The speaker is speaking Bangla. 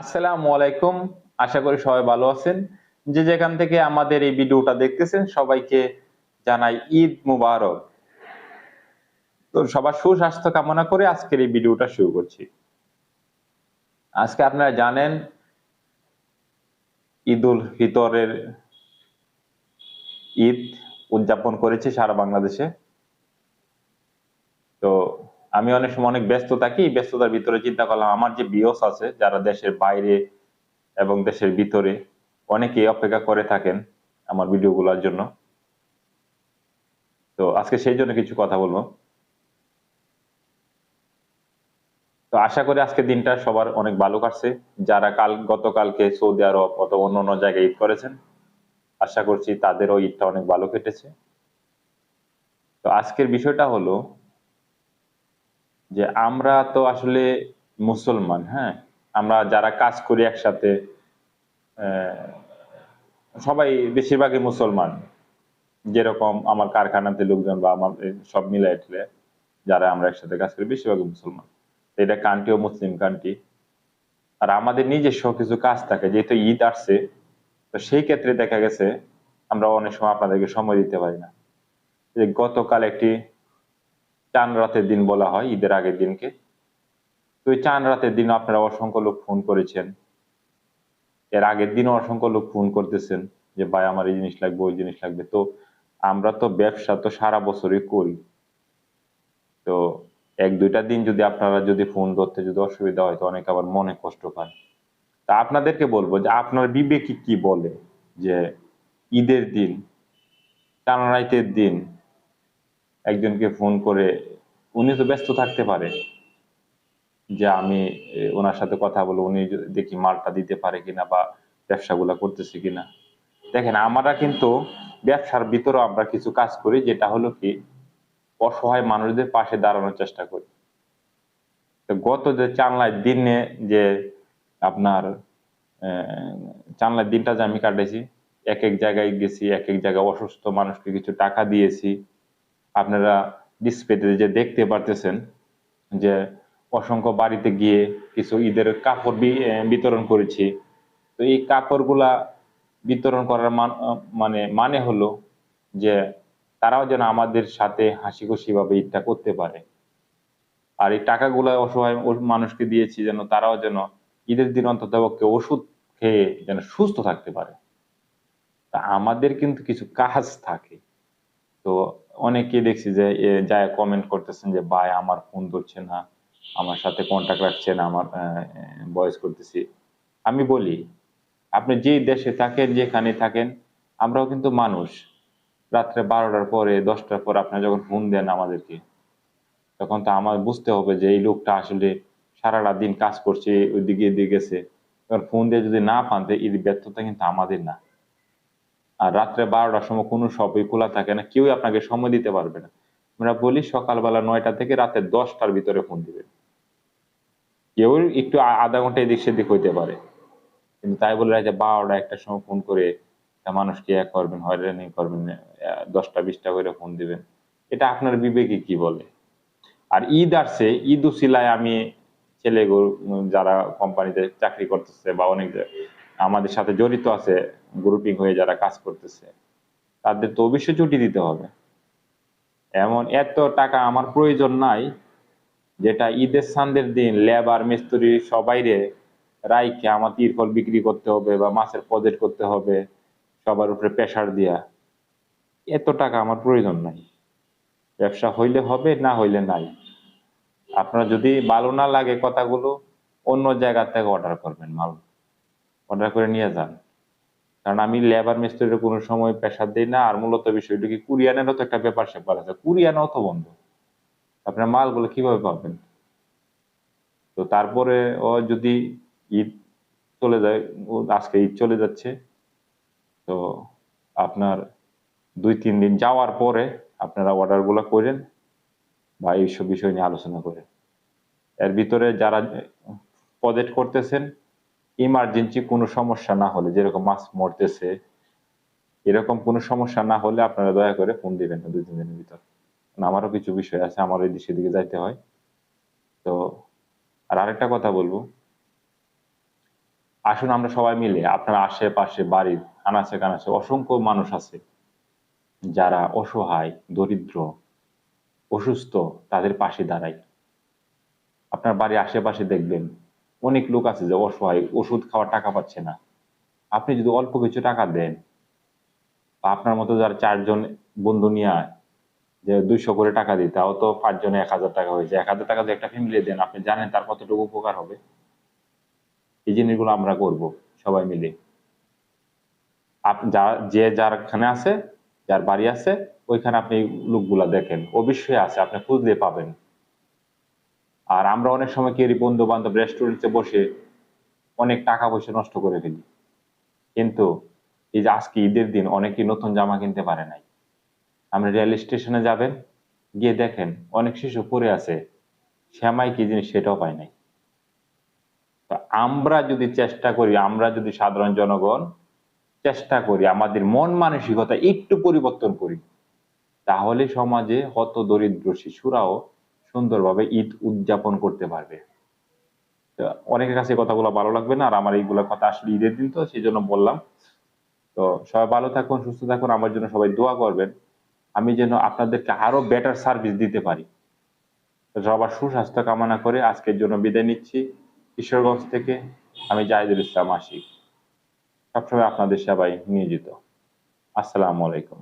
আসসালামু আলাইকুম। আশা করি সবাই ভালো আছেন। যে যেখান থেকে আমাদের এই ভিডিওটা দেখতেছেন, সবাইকে জানাই ঈদ মুবারক। তো সবার সুস্বাস্থ্য কামনা করে আজকের এই ভিডিওটা শুরু করছি। আজকে আপনারা জানেন, ঈদুল ফিতরের ঈদ উদযাপন করেছে সারা বাংলাদেশে। আমি অনেক সময় অনেক ব্যস্ত থাকি, ব্যস্ততার ভিতরে চিন্তা করলাম, আমার যে বিয়স আছে, যারা দেশের বাইরে এবং দেশের ভিতরে অনেকে অপেক্ষা করে থাকেন আমার ভিডিওগুলোর জন্য। তো আজকে সেই জন্য কিছু কথা বলব। তো আশা করি আজকে দিনটা সবার অনেক ভালো কাটছে। যারা কাল, গতকালকে সৌদি আরব অথবা অন্য অন্য জায়গায় ঈদ করেছেন, আশা করছি তাদেরও ঈদটা অনেক ভালো কেটেছে। তো আজকের বিষয়টা হলো যে আমরা তো আসলে মুসলমান হ্যাঁ? আমরা যারা কাজ করি একসাথে সবাই বেশিরভাগই মুসলমান। যেরকম আমার কারখানাতে লোকজন বা আমার সব মিলাই যারা আমরা একসাথে কাজ করি বেশিরভাগই মুসলমান। এটা কান্ট্রিও মুসলিম কান্ট্রি আর আমাদের নিজস্ব কিছু কাজ থাকে, যেহেতু ঈদ আসছে, তো সেই ক্ষেত্রে দেখা গেছে, আমরা অনেক সময় আপনাদেরকে সময় দিতে পারি না। যে গতকাল একটি চান রাতের দিন বলা হয়, ঈদের আগের দিনকে। তো এই চান রাতের দিন আপনারা অসংখ্য লোক ফোন করেছেন। এর আগের দিনও অসংখ্য লোক ফোন করতেছেন যে, ভাই, আমার এই জিনিস লাগবে, ওই জিনিস লাগবে। তো আমরা তো ব্যবসা তো সারা বছরই করি। তো এক, দুইটা দিন যদি আপনারা যদি ফোন ধরতে যদি অসুবিধা হয়, তো অনেকে আবার মনে কষ্ট পায়। তা আপনাদেরকে বলব যে, আপনার বিবেকে কি বলে? যে, ঈদের দিন টানা রাইতের দিন একজনকে ফোন করে উনি তো ব্যস্ত থাকতে পারে। যে আমি ওনার সাথে কথা বলে উনি দেখি মালটা দিতে পারে কিনা বা ব্যবসাগুলা করতেছে কিনা। দেখেন আমরা কিন্তু ব্যবসার ভিতরে আমরা কিছু কাজ করি যেটা হলো কি অসহায় মানুষদের পাশে দাঁড়ানোর চেষ্টা করি। গত যে চানলায় দিনে যে আপনার আহ, চানলার দিনটা যে আমি কাটাইছি এক এক জায়গায় গেছি এক এক জায়গায় অসুস্থ মানুষকে কিছু টাকা দিয়েছি আপনারা ডিসপ্লেতে যে দেখতে পারতেছেন যে অসংখ্য বাড়িতে গিয়ে কিছু ঈদের কাপড় বিতরণ করেছি। তো এই কাপড়গুলা বিতরণ করার মান- মানে হলো যে তারাও যেন আমাদের সাথে হাসি খুশি ভাবে ঈদটা করতে পারে। আর এই টাকাগুলা অসহায় মানুষকে দিয়েছি যেন তারাও যেন ঈদের দিন অন্তত ওষুধ খেয়ে যেন সুস্থ থাকতে পারে। তা আমাদের কিন্তু কিছু কাজ থাকে। তো অনেকে দেখছি যে যায় কমেন্ট করতেছেন যে, ভাই, আমার ফোন ধরছে না, আমার সাথে কন্টাক্ট রাখছে না, আমার ভয়েস করতেছি। আমি বলি, আপনি যে দেশে থাকেন, যেখানে থাকেন, আমরাও কিন্তু মানুষ। রাত্রে বারোটার পরে, দশটার পর আপনি যখন ফোন দেন আমাদেরকে, তখন তো আমার বুঝতে হবে যে, এই লোকটা আসলে সারাটা দিন কাজ করছে, ওইদিকে এদিকে গেছে। ফোন দিয়ে যদি না পান এই ব্যর্থতা কিন্তু আমাদের না। আর রাত্রে বারোটার সময় কোনো শপই খোলা থাকে না, কেউই আপনাকে সময় দিতে পারবে না। আমরা বলি সকালবেলা নয়টা থেকে রাতে দশটার ভিতরে ফোন দিবেন। কেউ একটু আধা ঘণ্টা এদিক সেদিক হইতে পারে। কিন্তু তাই বলে রাতে বারোটা একটা সময় ফোন করে মানুষকে এক করবেন, হয়রানি করবেন দশটা বিশটা করে ফোন দিবেন। এটা আপনার বিবেকে কি বলে? আর ঈদ আসছে, ঈদ উসিলায় আমি ছেলে যারা কোম্পানিতে চাকরি করতেছে বা অনেক আমাদের সাথে জড়িত আছে গ্রুপিং হয়ে যারা কাজ করতেছে, তাদের তো অবশ্যই ছুটি দিতে হবে। এমন এত টাকা আমার প্রয়োজন নাই, যেটা ঈদের সান্দের দিন লেবার মিস্ত্রি সবাইরে রাইকে আমার তিরফল বিক্রি করতে হবে বা মাছের প্রজেক্ট করতে হবে, সবার উপরে প্রেশার দিয়া। এত টাকা আমার প্রয়োজন নাই। ব্যবসা হইলে হবে, না হইলে নাই। আপনার যদি ভালো না লাগে কথাগুলো, অন্য জায়গা থেকে অর্ডার করবেন মাল। অর্ডার করে নিয়ে যান। কারণ আমি লেবার মিস্ত্রির কোনো সময় প্রেশার দিই না, আর মূলত বিষয়টা কি, কুরিয়ানেরও তো একটা ব্যাপার স্যাপার আছে। কুরিয়ানও তো বন্ধ। আপনার মালগুলো কীভাবে পাবেন? তো তারপরে ও যদি ঈদ চলে যায় আজকে ঈদ চলে যাচ্ছে, তো আপনার দুই, তিন দিন যাওয়ার পরে আপনারা অর্ডারগুলো করেন বা এইসব বিষয় নিয়ে আলোচনা করেন। এর ভিতরে যারা প্রজেক্ট করতেছেন ইমার্জেন্সি কোনো সমস্যা না হলে, যেরকম মাছ মরতেছে, এরকম কোনো সমস্যা না হলে আপনারা দয়া করে ফোন দিবেন দুই তিন দিনের ভিতর। আমারও কিছু বিষয় আছে, আমার এই দিকে দিকে যাইতে হয়। তো, আর আরেকটা কথা বলব। আসুন আমরা সবাই মিলে, আপনার আশেপাশে বাড়ির আনাচে কানাচে অসংখ্য মানুষ আছে, যারা অসহায়, দরিদ্র, অসুস্থ, তাদের পাশে দাঁড়াই আপনার বাড়ির আশেপাশে দেখবেন অনেক লোক আছে যে অসহায়, ওষুধ খাওয়ার টাকা পাচ্ছে না। আপনি যদি অল্প কিছু টাকা দেন, বা আপনার মতো যারা চারজন বন্ধু নিয়ে যে দুইশো করে টাকা দিই, তাও তো পাঁচজনে এক হাজার টাকা হয়েছে। এক হাজার টাকা যদি একটা ফ্যামিলি দেন, আপনি জানেন তার কতটুকু উপকার হবে। এই জিনিসগুলো আমরা করব সবাই মিলে। যা, যে যারখানে আছে, যার বাড়ি আছে, ওইখানে আপনি লোকগুলা দেখেন। অবশ্যই আছে, আপনি খুঁজলে পাবেন। আর আমরা অনেক সময় কি বন্ধু বান্ধব রেস্টুরেন্টে বসে অনেক টাকা পয়সা নষ্ট করে ফেলি। কিন্তু এই যে আজকে ঈদের দিন অনেকে নতুন জামা কিনতে পারে নাই। আপনি রেল স্টেশনে যাবেন, গিয়ে দেখেন অনেক শিশু পড়ে আছে, শ্যামাই কি জিনিস সেটাও পায় নাই। তো আমরা যদি চেষ্টা করি, আমরা যদি সাধারণ জনগণ চেষ্টা করি, আমাদের মন মানসিকতা একটু পরিবর্তন করি, তাহলে সমাজে হত দরিদ্র শিশুরাও সুন্দরভাবে ঈদ উদযাপন করতে পারবে। অনেকের কাছে কথাগুলো ভালো লাগবে না, আর আমার এইগুলো কথা আসলে ঈদের দিন তো সেই জন্য বললাম। তো সবাই ভালো থাকুন, সুস্থ থাকুন, আমার জন্য সবাই দোয়া করবেন। আমি যেন আপনাদেরকে আরও বেটার সার্ভিস দিতে পারি। সবার সুস্বাস্থ্য কামনা করে আজকের জন্য বিদায় নিচ্ছি। কিশোরগঞ্জ থেকে আমি জাহিদুল ইসলাম আশিক। সবসময় আপনাদের সেবায় নিয়োজিত। আসসালামু আলাইকুম।